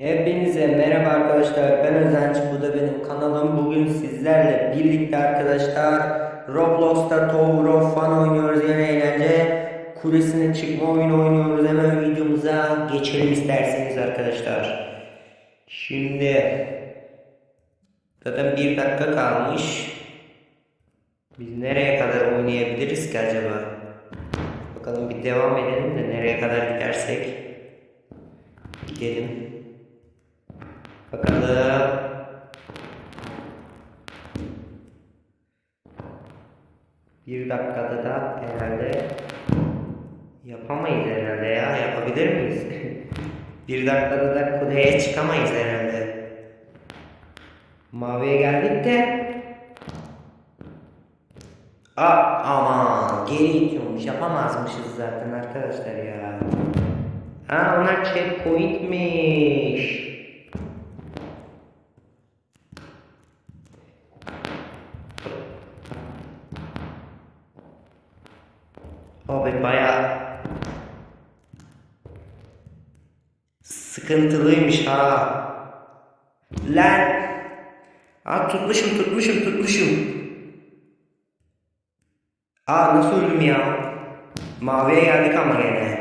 Hepinize merhaba arkadaşlar. Ben Özenç. Bu da benim kanalım. Bugün sizlerle birlikte arkadaşlar Roblox'ta Tower of Fun oynuyoruz. Yani eğlence kulesine çıkma oyunu oynuyoruz. Hemen videomuza geçelim isterseniz arkadaşlar. Şimdi zaten bir dakika kalmış. Biz nereye kadar oynayabiliriz ki acaba? Bakalım bir devam edelim de nereye kadar gidersek gidelim. Bakalım. Bir dakikada da herhalde yapamayız herhalde ya. Yapabilir miyiz? bir dakikada da kuleye çıkamayız herhalde. Maviye geldik de. Aa, aman geri itiyormuş. Yapamazmışız zaten arkadaşlar ya. Ha onlar checkpointmiş. Abi baya sıkıntılıymış ha. Lan. Aa tutmuşum tutmuşum tutmuşum. Aa nasıl öldüm ya? Maviye geldik ama gene.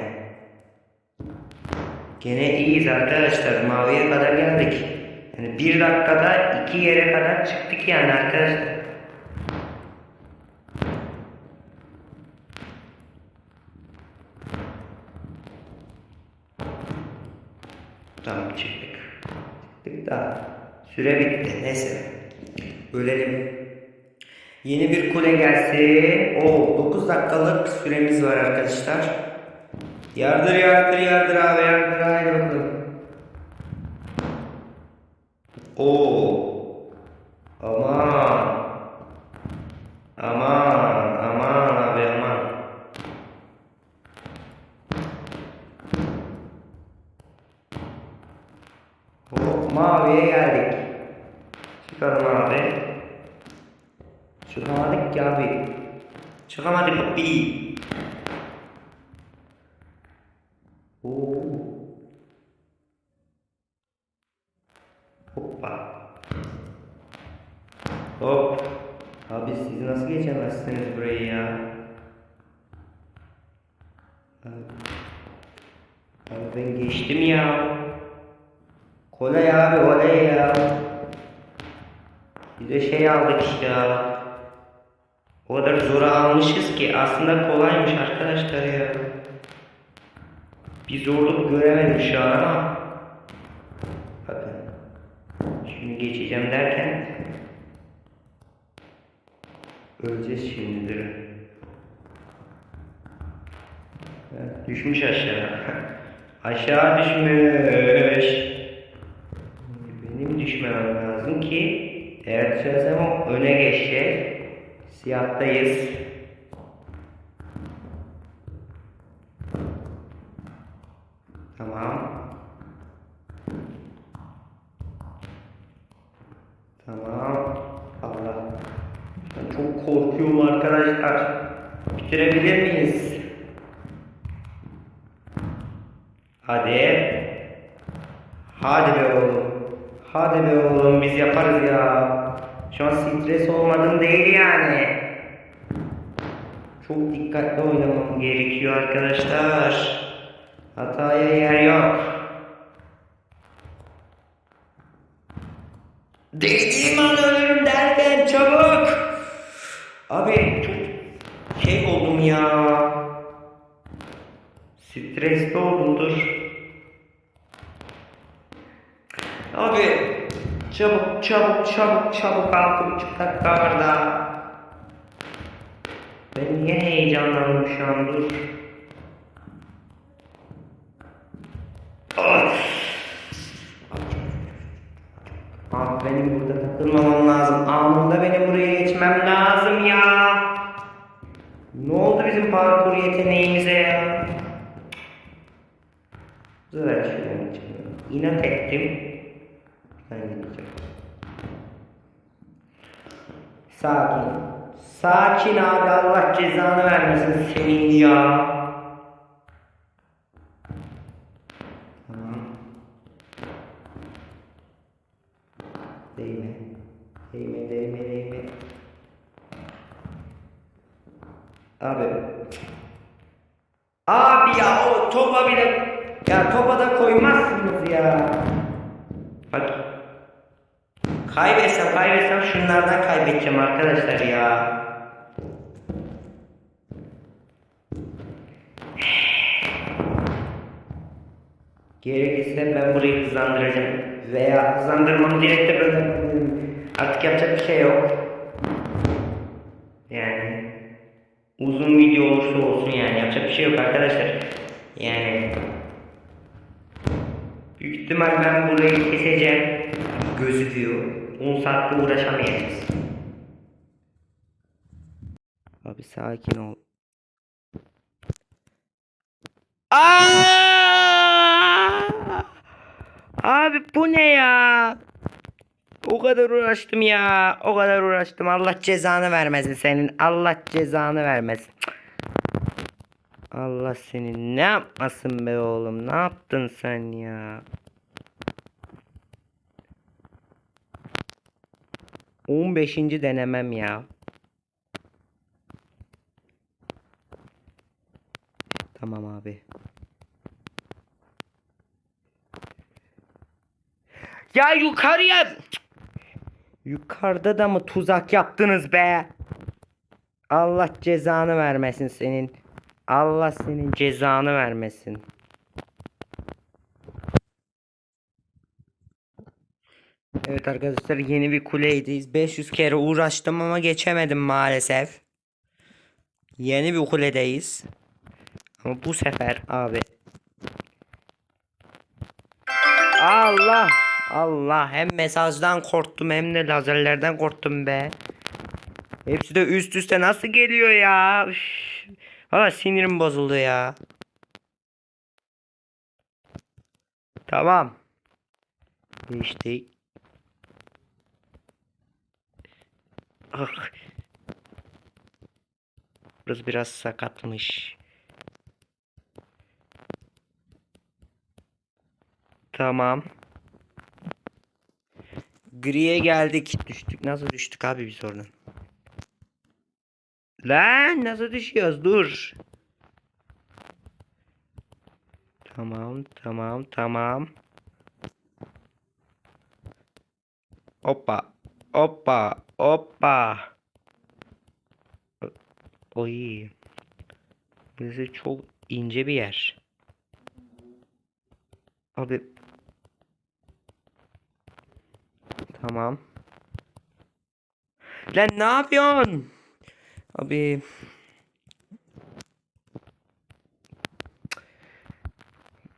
Gene iyiyiz arkadaşlar. Maviye kadar geldik. Yani bir dakikada iki yere kadar çıktık yani arkadaşlar. Tamam çıktık. Çıktık da süre bitti. Neyse. Ölelim. Yeni bir kule gelsin. O 9 dakikalık süremiz var arkadaşlar. Yardır yardır yardır abi yardır haydi bakalım. Oo. Aman aman abi aman. Hop maviye geldik. Çıkalım abi. Çıkamadık ki abi. Çıkamadık abi. Oo. Hoppa. Hop. Abi siz nasıl geçemezsiniz burayı ya? Abi, ben geçtim ya. Kolay abi olay ya. Bir de şey aldık ya. O kadar zora almışız ki aslında kolaymış arkadaşlar ya. Bir zorluk göremedim şu an ama. Bakın. Şimdi geçeceğim derken öleceğiz şimdi durun. Evet, düşmüş aşağı. aşağı düşmüş. Benim düşmemem lazım ki eğer düşersem öne geçecek. Siyahtayız. Tamam. Tamam. Allah. Ben çok korkuyorum arkadaşlar. Bitirebilir miyiz? Hadi. Hadi be oğlum. Hadi be oğlum biz yaparız ya. Şu an stres olmadım değil yani. Çok dikkatli oynamam gerekiyor arkadaşlar. Hataya yer yok. Dediğim an ölürüm derken çabuk. Abi çok şey oldum ya. Stresli oldum dur. Abi çabuk çabuk çabuk çabuk altı buçuk dakika. Ben niye heyecanlandım şu an dur. Abi benim burada takılmamam lazım. Anında benim buraya geçmem lazım ya. Bizim parkur yeteneğimize ya? Dur şuradan geçelim. İnat ettim. Ben gideceğim. Sakin. Sakin abi Allah cezanı vermesin senin ya. Tamam. Değme. Değme, değme, değme. Abi. Topa bile ya topa da koymazsınız ya. Bak. Kaybetsem kaybetsem şunlardan kaybedeceğim arkadaşlar ya. Gerekirse ben burayı hızlandıracağım. Veya hızlandırmamı direkt de böyle artık yapacak bir şey yok. Yani uzun video olursa olsun yani yapacak bir şey yok arkadaşlar. Yani büyük ihtimal ben burayı keseceğim. Gözüküyor. 10 saatte uğraşamayacağız. Abi sakin ol. Aa! Abi bu ne ya? O kadar uğraştım ya. O kadar uğraştım. Allah cezanı vermesin senin. Allah cezanı vermesin. Cık. Allah seni ne yapmasın be oğlum? Ne yaptın sen ya? On beşinci denemem ya. Tamam abi. Ya yukarıya. Yukarıda da mı tuzak yaptınız be? Allah cezanı vermesin senin. Allah senin cezanı vermesin. Evet arkadaşlar yeni bir kuleydeyiz. 500 kere uğraştım ama geçemedim maalesef. Yeni bir kuledeyiz. Ama bu sefer abi. Allah. Allah hem mesajdan korktum hem de lazerlerden korktum be. Hepsi de üst üste nasıl geliyor ya? Üf. Valla sinirim bozuldu ya. Tamam. Geçtik. Ah. Burası biraz sakatmış. Tamam. Gri'ye geldik. Düştük. Nasıl düştük abi bir sorun. Lan nasıl düşüyoruz? Dur. Tamam, tamam, tamam. Hoppa. Hoppa. Hoppa. Oy. Burası çok ince bir yer. Abi. Tamam. Lan ne yapıyorsun? Abi.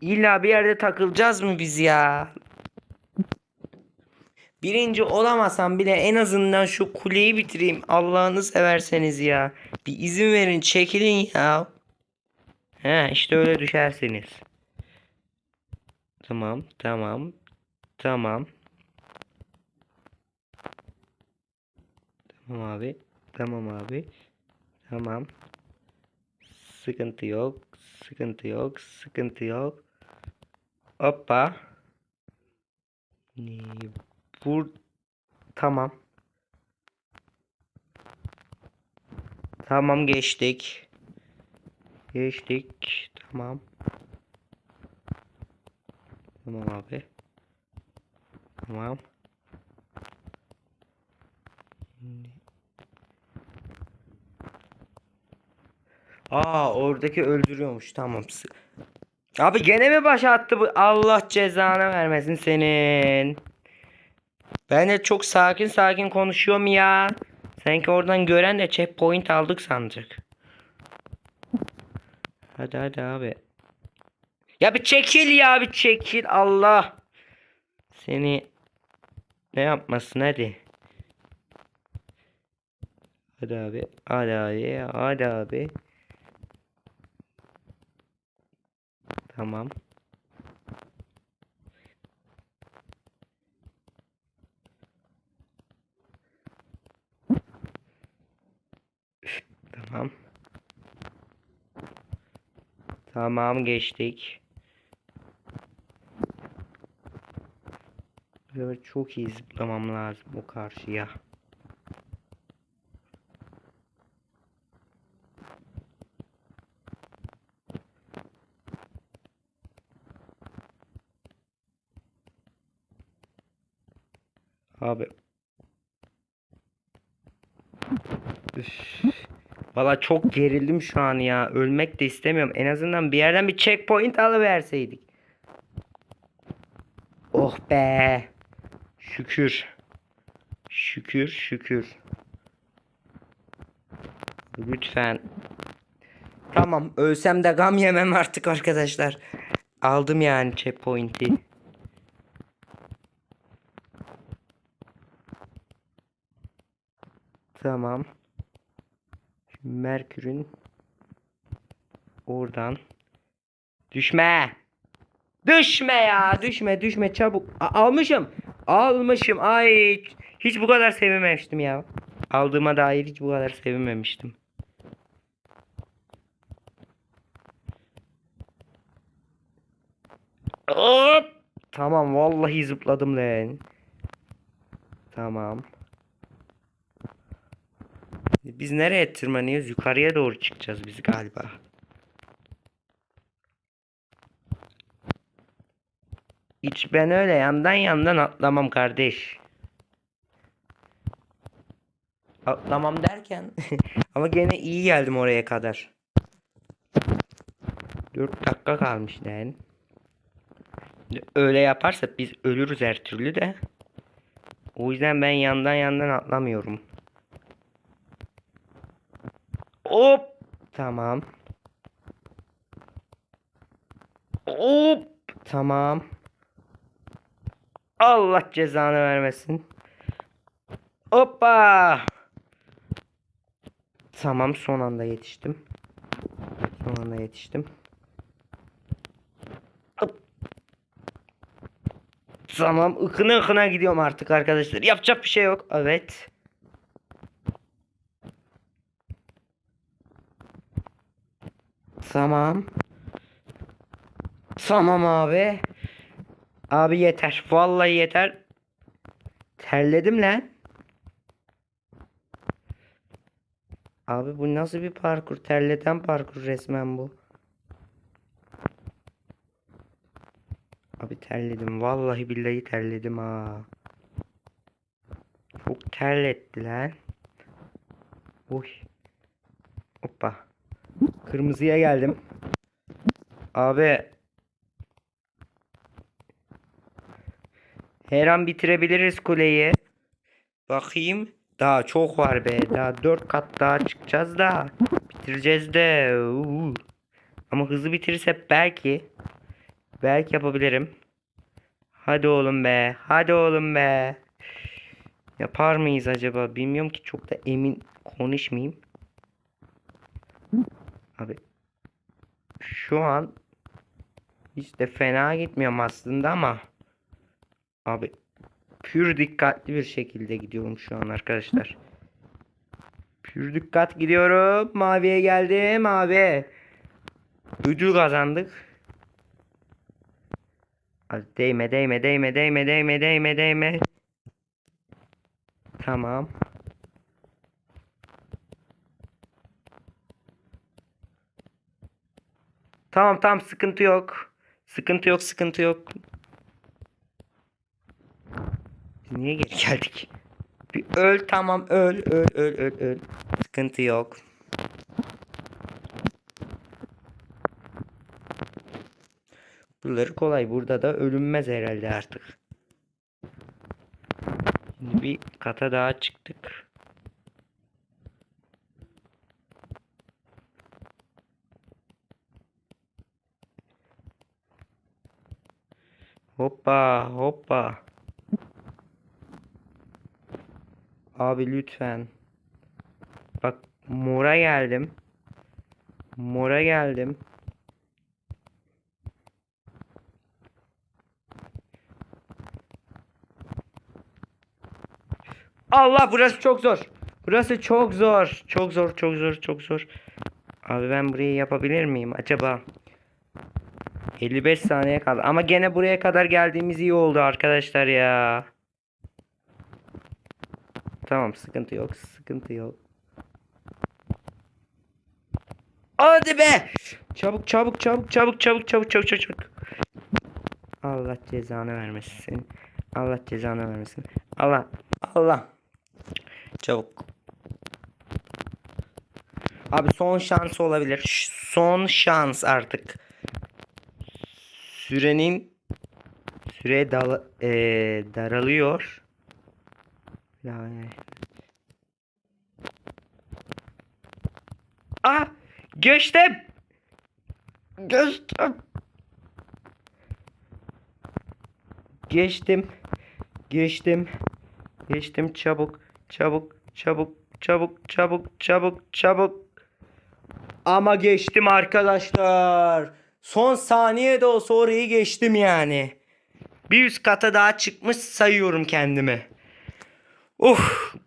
İlla bir yerde takılacağız mı biz ya? Birinci olamasam bile en azından şu kuleyi bitireyim. Allah'ını severseniz ya. Bir izin verin çekilin ya. He işte öyle düşersiniz. Tamam tamam. Tamam. Tamam abi. Tamam abi. Tamam. Sıkıntı yok. Sıkıntı yok. Sıkıntı. Hoppa. Vur. Tamam. Tamam geçtik. Geçtik. Tamam. Tamam abi. Tamam. Aa oradaki öldürüyormuş. Tamam. Abi gene mi başa attı bu? Allah cezanı vermesin senin. Ben de çok sakin sakin konuşuyorum ya. Sanki oradan gören de checkpoint aldık sanacak. Hadi hadi abi. Ya bir çekil ya bir çekil Allah. Seni ne yapmasın hadi. Hadi abi. Hadi abi. Hadi abi. Tamam. Tamam. Tamam geçtik. Sefer çok iyi zıplamam lazım o karşıya. Abi. Üf. Valla çok gerildim şu an ya. Ölmek de istemiyorum. En azından bir yerden bir checkpoint alıverseydik. Oh be. Şükür. Şükür şükür. Lütfen. Tamam ölsem de gam yemem artık arkadaşlar. Aldım yani checkpoint'i. Tamam. Merkür'ün oradan düşme. Düşme ya, düşme, düşme çabuk. A- almışım. Almışım. Ay hiç bu kadar sevinmemiştim ya. Aldığıma dair hiç bu kadar sevinmemiştim. Hop! Tamam vallahi zıpladım lan. Tamam. Biz nereye tırmanıyoruz? Yukarıya doğru çıkacağız biz galiba. Hiç ben öyle yandan yandan atlamam kardeş. Atlamam derken ama gene iyi geldim oraya kadar. 4 dakika kalmış lan. Öyle yaparsak biz ölürüz her türlü de. O yüzden ben yandan yandan atlamıyorum. Hop. Tamam. Hop. Tamam. Allah cezanı vermesin. Hoppa. Tamam son anda yetiştim. Son anda yetiştim. Hop. Tamam ıkına ıkına gidiyorum artık arkadaşlar. Yapacak bir şey yok. Evet. Tamam. Tamam abi. Abi yeter. Vallahi yeter. Terledim lan. Abi bu nasıl bir parkur? Terleten parkur resmen bu. Abi terledim. Vallahi billahi terledim ha. Çok terletti lan. Uy. Hoppa. Kırmızıya geldim. Abi. Her an bitirebiliriz kuleyi. Bakayım. Daha çok var be. Daha 4 kat daha çıkacağız da. Bitireceğiz de. Uuu. Ama hızlı bitirirsek belki. Belki yapabilirim. Hadi oğlum be. Hadi oğlum be. Yapar mıyız acaba? Bilmiyorum ki çok da emin konuşmayayım. Abi şu an hiç de fena gitmiyorum aslında ama abi pür dikkatli bir şekilde gidiyorum şu an arkadaşlar. Pür dikkat gidiyorum. Maviye geldim abi. Ödül kazandık. Abi değme değme değme değme değme değme değme. Tamam. Tamam tamam sıkıntı yok. Sıkıntı yok sıkıntı yok. Niye geri geldik? Bir öl tamam öl öl öl öl öl. Sıkıntı yok. Buraları kolay. Burada da ölünmez herhalde artık. Şimdi bir kata daha çıktık. Hoppa hoppa. Abi lütfen. Bak mora geldim. Mora geldim. Allah burası çok zor. Burası çok zor. Çok zor, çok zor, çok zor. Abi ben burayı yapabilir miyim acaba? 55 saniye kaldı. Ama gene buraya kadar geldiğimiz iyi oldu arkadaşlar ya. Tamam sıkıntı yok. Sıkıntı yok. Hadi be. Çabuk çabuk çabuk çabuk çabuk çabuk çabuk çabuk. Allah cezanı vermesin. Allah cezanı vermesin. Allah Allah. Çabuk. Abi son şans olabilir. Ş- Son şans artık. Sürenin süre dal eee, daralıyor. Yani. Ah! Geçtim. Geçtim. Geçtim. Geçtim. Geçtim çabuk. Çabuk. Çabuk. Çabuk. Çabuk. Çabuk. Çabuk. Ama geçtim arkadaşlar. Son saniyede olsa orayı geçtim yani. Bir üst kata daha çıkmış sayıyorum kendimi. Uh,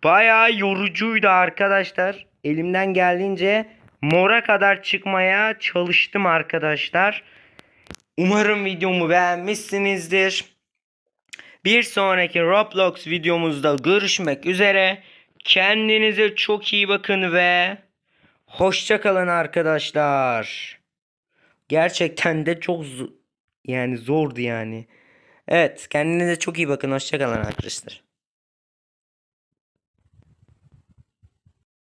bayağı yorucuydu arkadaşlar. Elimden geldiğince mora kadar çıkmaya çalıştım arkadaşlar. Umarım videomu beğenmişsinizdir. Bir sonraki Roblox videomuzda görüşmek üzere. Kendinize çok iyi bakın ve hoşça kalın arkadaşlar. Gerçekten de çok yani zordu yani. Evet, kendinize çok iyi bakın. Hoşça kalın arkadaşlar.